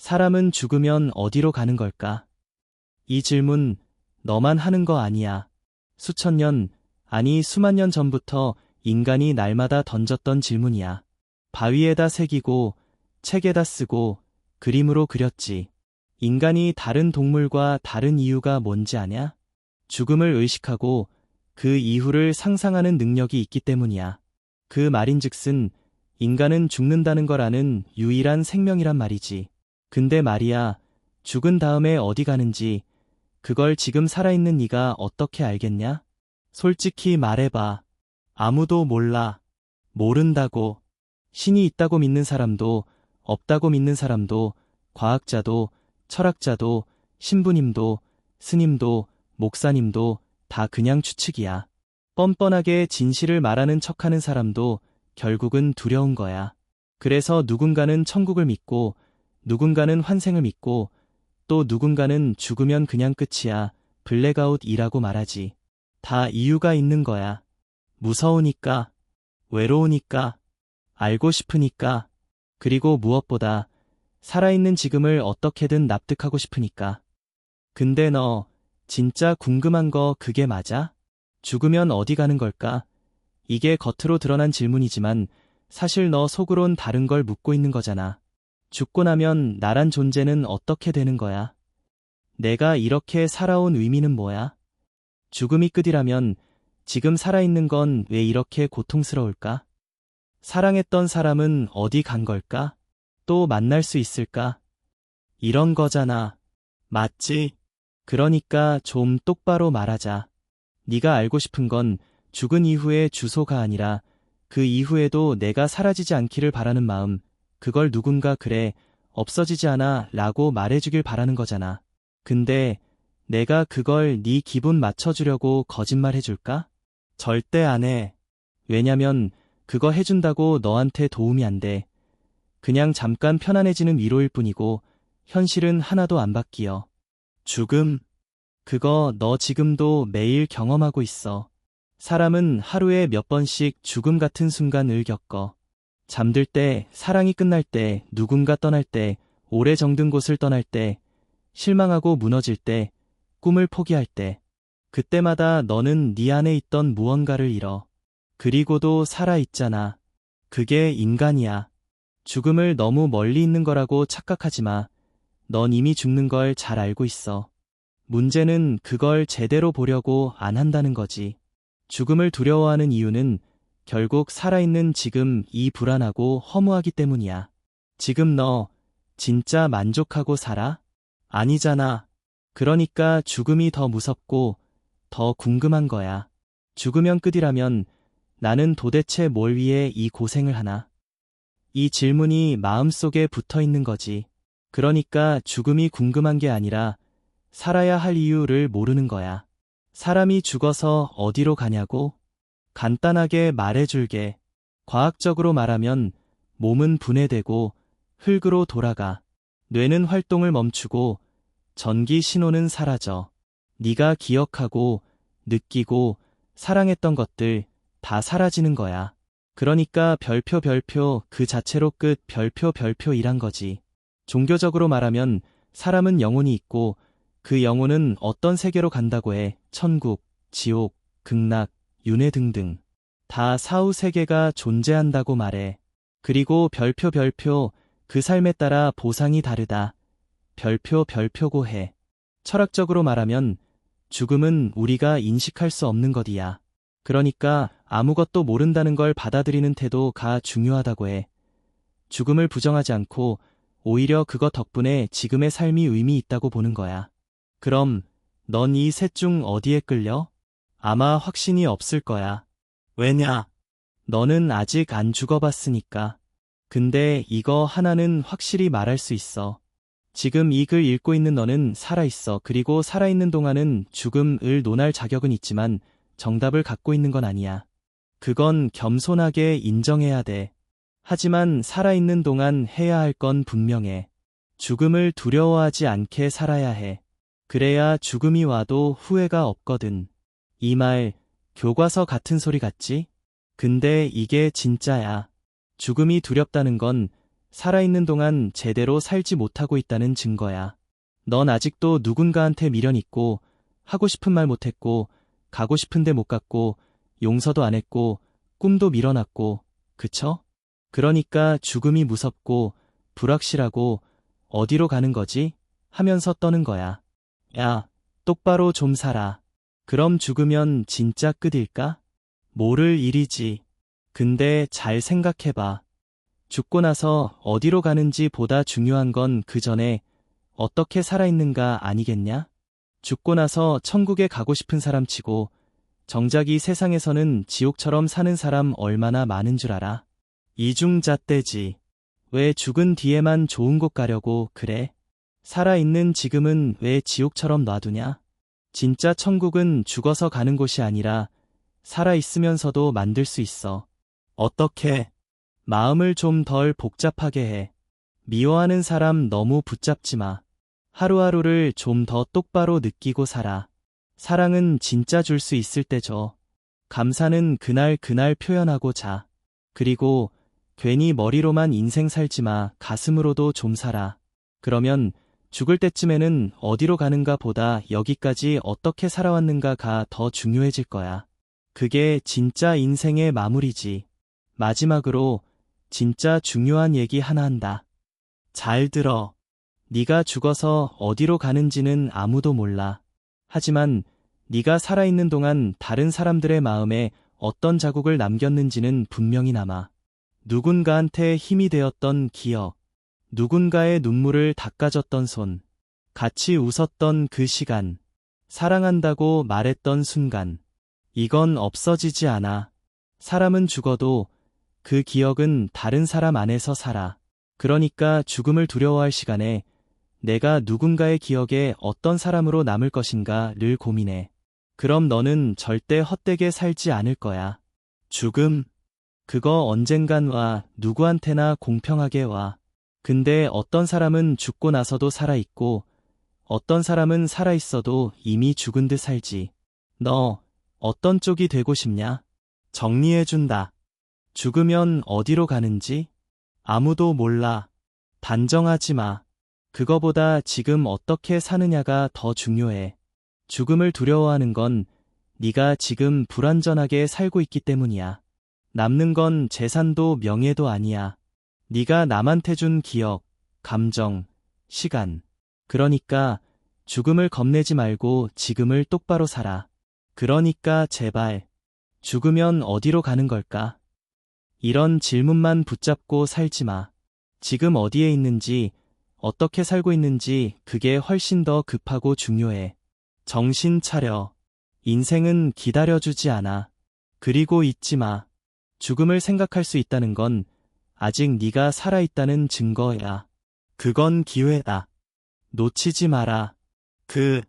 사람은 죽으면 어디로 가는 걸까? 이 질문 너만 하는 거 아니야. 수천 년, 아니 수만 년 전부터 인간이 날마다 던졌던 질문이야. 바위에다 새기고, 책에다 쓰고, 그림으로 그렸지. 인간이 다른 동물과 다른 이유가 뭔지 아냐? 죽음을 의식하고 그 이후를 상상하는 능력이 있기 때문이야. 그 말인즉슨 인간은 죽는다는 걸 아는 유일한 생명이란 말이지. 근데 말이야, 죽은 다음에 어디 가는지 그걸 지금 살아있는 네가 어떻게 알겠냐? 솔직히 말해봐. 아무도 몰라. 모른다고. 신이 있다고 믿는 사람도, 없다고 믿는 사람도, 과학자도, 철학자도, 신부님도, 스님도, 목사님도 다 그냥 추측이야. 뻔뻔하게 진실을 말하는 척하는 사람도 결국은 두려운 거야. 그래서 누군가는 천국을 믿고, 누군가는 환생을 믿고, 또 누군가는 죽으면 그냥 끝이야. 블랙아웃이라고 말하지. 다 이유가 있는 거야. 무서우니까, 외로우니까, 알고 싶으니까, 그리고 무엇보다 살아있는 지금을 어떻게든 납득하고 싶으니까. 근데 너 진짜 궁금한 거 그게 맞아? 죽으면 어디 가는 걸까? 이게 겉으로 드러난 질문이지만 사실 너 속으론 다른 걸 묻고 있는 거잖아. 죽고 나면 나란 존재는 어떻게 되는 거야? 내가 이렇게 살아온 의미는 뭐야? 죽음이 끝이라면 지금 살아있는 건 왜 이렇게 고통스러울까? 사랑했던 사람은 어디 간 걸까? 또 만날 수 있을까? 이런 거잖아. 맞지? 그러니까 좀 똑바로 말하자. 네가 알고 싶은 건 죽은 이후의 주소가 아니라 그 이후에도 내가 사라지지 않기를 바라는 마음, 그걸 누군가 그래, 없어지지 않아 라고 말해주길 바라는 거잖아. 근데 내가 그걸 네 기분 맞춰주려고 거짓말 해줄까? 절대 안 해. 왜냐면 그거 해준다고 너한테 도움이 안 돼. 그냥 잠깐 편안해지는 위로일 뿐이고 현실은 하나도 안 바뀌어. 죽음. 그거 너 지금도 매일 경험하고 있어. 사람은 하루에 몇 번씩 죽음 같은 순간을 겪어. 잠들 때, 사랑이 끝날 때, 누군가 떠날 때, 오래 정든 곳을 떠날 때, 실망하고 무너질 때, 꿈을 포기할 때, 그때마다 너는 네 안에 있던 무언가를 잃어. 그리고도 살아있잖아. 그게 인간이야. 죽음을 너무 멀리 있는 거라고 착각하지 마. 넌 이미 죽는 걸 잘 알고 있어. 문제는 그걸 제대로 보려고 안 한다는 거지. 죽음을 두려워하는 이유는 결국 살아있는 지금 이 불안하고 허무하기 때문이야. 지금 너 진짜 만족하고 살아? 아니잖아. 그러니까 죽음이 더 무섭고 더 궁금한 거야. 죽으면 끝이라면 나는 도대체 뭘 위해 이 고생을 하나? 이 질문이 마음속에 붙어 있는 거지. 그러니까 죽음이 궁금한 게 아니라 살아야 할 이유를 모르는 거야. 사람이 죽어서 어디로 가냐고? 간단하게 말해줄게. 과학적으로 말하면 몸은 분해되고 흙으로 돌아가. 뇌는 활동을 멈추고 전기 신호는 사라져. 네가 기억하고 느끼고 사랑했던 것들 다 사라지는 거야. 그러니까 별표 별표 그 자체로 끝 별표 별표이란 거지. 종교적으로 말하면 사람은 영혼이 있고 그 영혼은 어떤 세계로 간다고 해. 천국, 지옥, 극락, 윤회 등등. 다 사후 세계가 존재한다고 말해. 그리고 별표 별표 그 삶에 따라 보상이 다르다. 별표 별표고 해. 철학적으로 말하면 죽음은 우리가 인식할 수 없는 것이야. 그러니까 아무것도 모른다는 걸 받아들이는 태도가 중요하다고 해. 죽음을 부정하지 않고 오히려 그것 덕분에 지금의 삶이 의미 있다고 보는 거야. 그럼 넌 이 셋 중 어디에 끌려? 아마 확신이 없을 거야. 왜냐? 너는 아직 안 죽어봤으니까. 근데 이거 하나는 확실히 말할 수 있어. 지금 이 글 읽고 있는 너는 살아있어. 그리고 살아있는 동안은 죽음을 논할 자격은 있지만 정답을 갖고 있는 건 아니야. 그건 겸손하게 인정해야 돼. 하지만 살아있는 동안 해야 할 건 분명해. 죽음을 두려워하지 않게 살아야 해. 그래야 죽음이 와도 후회가 없거든. 이 말, 교과서 같은 소리 같지? 근데 이게 진짜야. 죽음이 두렵다는 건 살아있는 동안 제대로 살지 못하고 있다는 증거야. 넌 아직도 누군가한테 미련 있고, 하고 싶은 말 못했고, 가고 싶은데 못 갔고, 용서도 안 했고, 꿈도 밀어놨고, 그쵸? 그러니까 죽음이 무섭고, 불확실하고, 어디로 가는 거지? 하면서 떠는 거야. 야, 똑바로 좀 살아. 그럼 죽으면 진짜 끝일까? 모를 일이지. 근데 잘 생각해봐. 죽고 나서 어디로 가는지 보다 중요한 건 그 전에 어떻게 살아있는가 아니겠냐? 죽고 나서 천국에 가고 싶은 사람 치고 정작 이 세상에서는 지옥처럼 사는 사람 얼마나 많은 줄 알아? 이중잣대지. 왜 죽은 뒤에만 좋은 곳 가려고 그래? 살아있는 지금은 왜 지옥처럼 놔두냐? 진짜 천국은 죽어서 가는 곳이 아니라 살아있으면서도 만들 수 있어. 어떻게? 마음을 좀 덜 복잡하게 해. 미워하는 사람 너무 붙잡지 마. 하루하루를 좀 더 똑바로 느끼고 살아. 사랑은 진짜 줄 수 있을 때 줘. 감사는 그날 그날 표현하고 자. 그리고 괜히 머리로만 인생 살지 마. 가슴으로도 좀 살아. 그러면 죽을 때쯤에는 어디로 가는가 보다 여기까지 어떻게 살아왔는가가 더 중요해질 거야. 그게 진짜 인생의 마무리지. 마지막으로 진짜 중요한 얘기 하나 한다. 잘 들어. 네가 죽어서 어디로 가는지는 아무도 몰라. 하지만 네가 살아있는 동안 다른 사람들의 마음에 어떤 자국을 남겼는지는 분명히 남아. 누군가한테 힘이 되었던 기억, 누군가의 눈물을 닦아줬던 손, 같이 웃었던 그 시간, 사랑한다고 말했던 순간. 이건 없어지지 않아. 사람은 죽어도 그 기억은 다른 사람 안에서 살아. 그러니까 죽음을 두려워할 시간에 내가 누군가의 기억에 어떤 사람으로 남을 것인가를 고민해. 그럼 너는 절대 헛되게 살지 않을 거야. 죽음. 그거 언젠간 와, 누구한테나 공평하게 와. 근데 어떤 사람은 죽고 나서도 살아있고, 어떤 사람은 살아있어도 이미 죽은 듯 살지. 너, 어떤 쪽이 되고 싶냐? 정리해준다. 죽으면 어디로 가는지? 아무도 몰라. 단정하지 마. 그거보다 지금 어떻게 사느냐가 더 중요해. 죽음을 두려워하는 건 네가 지금 불완전하게 살고 있기 때문이야. 남는 건 재산도 명예도 아니야. 네가 남한테 준 기억, 감정, 시간. 그러니까 죽음을 겁내지 말고 지금을 똑바로 살아. 그러니까 제발 죽으면 어디로 가는 걸까? 이런 질문만 붙잡고 살지 마. 지금 어디에 있는지, 어떻게 살고 있는지 그게 훨씬 더 급하고 중요해. 정신 차려. 인생은 기다려주지 않아. 그리고 잊지 마. 죽음을 생각할 수 있다는 건 아직 네가 살아있다는 증거야. 그건 기회다. 놓치지 마라. 그